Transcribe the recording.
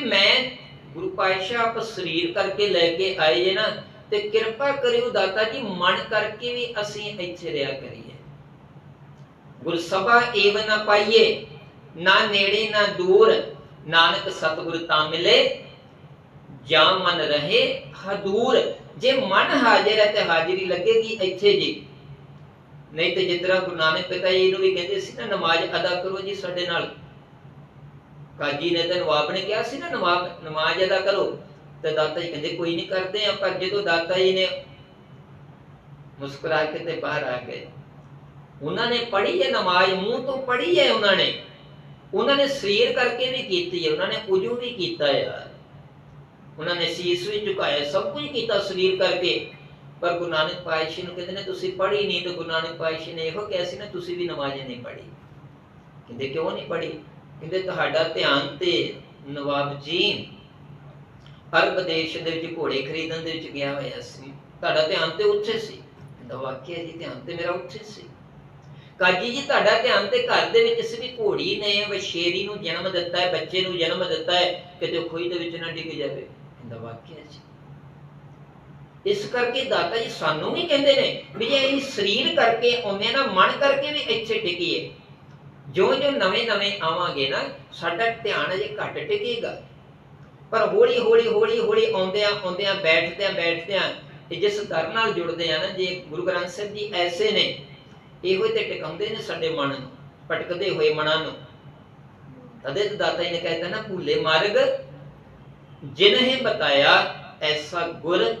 ਵੀ ਮੈਂ ਗੁਰੂ ਪਾਤਸ਼ਾਹ ਆਪ ਸਰੀਰ ਕਰਕੇ ਲੈ ਕੇ ਆਏ ਜੇ ਨਾ, ਤੇ ਕਿਰਪਾ ਕਰਿਓ ਦਾਤਾ ਜੀ, ਮਨ ਕਰਕੇ ਵੀ ਅਸੀਂ ਇੱਥੇ ਰਿਆ ਕਰੀਏ। ਗੁਰਸਭਾ ਏਵ ਨਾ ਪਾਈਏ, ਨਾ ਨੇੜੇ, ਨਾ ਦੂਰ, ਨਾਨਕ ਸਤਿਗੁਰ ਤਾਂ ਮਿਲੇ, ਜਾਂ ਮਨ ਰਹੇ ਹਦੂਰ। ਜੇ ਮਨ ਹਾਜ਼ਰ ਹੈ ਤੇ ਹਾਜ਼ਰੀ ਲੱਗੇਗੀ ਇੱਥੇ ਜੀ। ਨਹੀਂ ਤੇ ਜਿਸ ਤਰ੍ਹਾਂ ਗੁਰੂ ਨਾਨਕ ਪਿਤਾ ਜੀ ਨੂੰ ਵੀ ਕਹਿੰਦੇ ਸੀ ਨਾ, ਨਮਾਜ਼ ਅਦਾ ਕਰੋ ਜੀ ਸਾਡੇ ਨਾਲ। ਕਾਜੀ ਨੇ ਤਾਂ ਨਵਾਬ ਨੇ ਕਿਹਾ ਸੀ ਨਾ, ਨਵਾਬ ਨਮਾਜ਼ ਅਦਾ ਕਰੋ। ਤੇ ਦਾਤਾ ਜੀ ਕਹਿੰਦੇ, ਕੋਈ ਨਹੀਂ ਕਰਦੇ ਆ ਪਰ ਜਦੋਂ ਦਾਤਾ ਜੀ ਨੇ ਮੁਸਕਰਾ ਕੇ ਤੇ ਬਾਹਰ ਆ ਗਏ। ਉਹਨਾਂ ਨੇ ਪੜ੍ਹੀ ਹੈ ਨਮਾਜ਼, ਮੂੰਹ ਤੋਂ ਪੜ੍ਹੀ ਹੈ ਉਹਨਾਂ ਨੇ। ਉਹਨਾਂ ਨੇ ਸਰੀਰ ਕਰਕੇ ਵੀ ਕੀਤੀ ਹੈ, ਉਹਨਾਂ ਨੇ ਉਜੂ ਵੀ ਕੀਤਾ ਯਾਰ ਉਹਨਾਂ ਨੇ ਸੀਸ ਵੀ ਝੁਕਾਇਆ, ਸਭ ਕੁਝ ਕੀਤਾ ਸਰੀਰ ਕਰਕੇ। ਪਰ ਗੁਰੂ ਨਾਨਕ ਪਾਤਸ਼ਾਹ ਨੂੰ ਕਹਿੰਦੇ ਨੇ, ਤੁਸੀਂ ਪੜ੍ਹੀ ਨਹੀਂ। ਤੇ ਗੁਰੂ ਨਾਨਕ ਪਾਤਸ਼ਾਹ ਨੇ ਇਹੋ ਕਿਹਾ ਸੀ ਨਾ, ਤੁਸੀਂ ਵੀ ਨਮਾਜ਼ ਨਹੀਂ ਪੜ੍ਹੀ। ਕਹਿੰਦੇ, ਕਿਉਂ ਨਹੀਂ ਪੜ੍ਹੀ? ਕਹਿੰਦੇ ਤੁਹਾਡਾ ਧਿਆਨ ਤੇ ਨਵਾਬ ਜੀ ਅਰਬ ਦੇਸ਼ ਦੇ ਵਿੱਚ ਘੋੜੇ ਖਰੀਦਣ ਦੇ ਵਿੱਚ ਗਿਆ ਹੋਇਆ ਸੀ। ਤੁਹਾਡਾ ਧਿਆਨ ਤੇ ਉੱਥੇ ਸੀ। ਕਹਿੰਦਾ ਵਾਕਿਆ ਜੀ, ਧਿਆਨ ਤੇ ਮੇਰਾ ਉੱਥੇ ਸੀ। ਕਾਜੀ ਜੀ, ਤੁਹਾਡਾ ਧਿਆਨ ਤੇ ਘਰ ਦੇ ਵਿੱਚ ਸੀ ਵੀ ਘੋੜੀ ਨੇ ਵਸ਼ੇਰੀ ਨੂੰ ਜਨਮ ਦਿੱਤਾ ਹੈ, ਬੱਚੇ ਨੂੰ ਜਨਮ ਦਿੱਤਾ ਹੈ, ਕਿਤੇ ਖੋਈ ਦੇ ਵਿੱਚ ਨਾ ਡਿੱਗ ਜਾਵੇ। ਕਹਿੰਦਾ ਵਾਕਿਆ ਜੀ। ਇਸ ਕਰਕੇ ਦਾਤਾ ਜੀ ਸਾਨੂੰ ਵੀ ਕਹਿੰਦੇ ਨੇ ਵੀ ਜੇ ਅਸੀਂ ਸਰੀਰ ਕਰਕੇ ਆਉਂਦੇ ਨਾ, ਮਨ ਕਰਕੇ ਵੀ ਇੱਥੇ ਟਿਕੀਏ ਜੋ ਜੋ ਨਵੇਂ ਨਵੇਂ ਆਵਾਂਗੇ ਨਾ, ਸਾਡਾ ਧਿਆਨ ਅਜੇ ਘੱਟ ਟਿਕੇਗਾ। ਪਰ ਹੌਲੀ ਹੌਲੀ ਹੌਲੀ ਹੌਲੀ ਆਉਂਦਿਆਂ ਆਉਂਦਿਆਂ, ਬੈਠਦਿਆਂ ਬੈਠਦਿਆਂ ਤੇ ਜਿਸ ਦਰ ਨਾਲ ਜੁੜਦੇ ਆ ਨਾ, ਜੇ ਗੁਰੂ ਗ੍ਰੰਥ ਸਾਹਿਬ ਜੀ ਐਸੇ ਨੇ, ਇਹੋ ਹੀ ਤੇ ਟਿਕਾਉਂਦੇ ਨੇ ਸਾਡੇ ਮਨ ਨੂੰ, ਭਟਕਦੇ ਹੋਏ ਮਨਾਂ ਨੂੰ। ਤਦੇ ਦਾਤਾ ਜੀ ਨੇ ਕਹਿਤਾ ਨਾ, ਭੂਲੇ ਮਾਰਗ, ਜਿਨਹੇ ਬਤਾਇਆ ਐਸਾ ਗੁਰ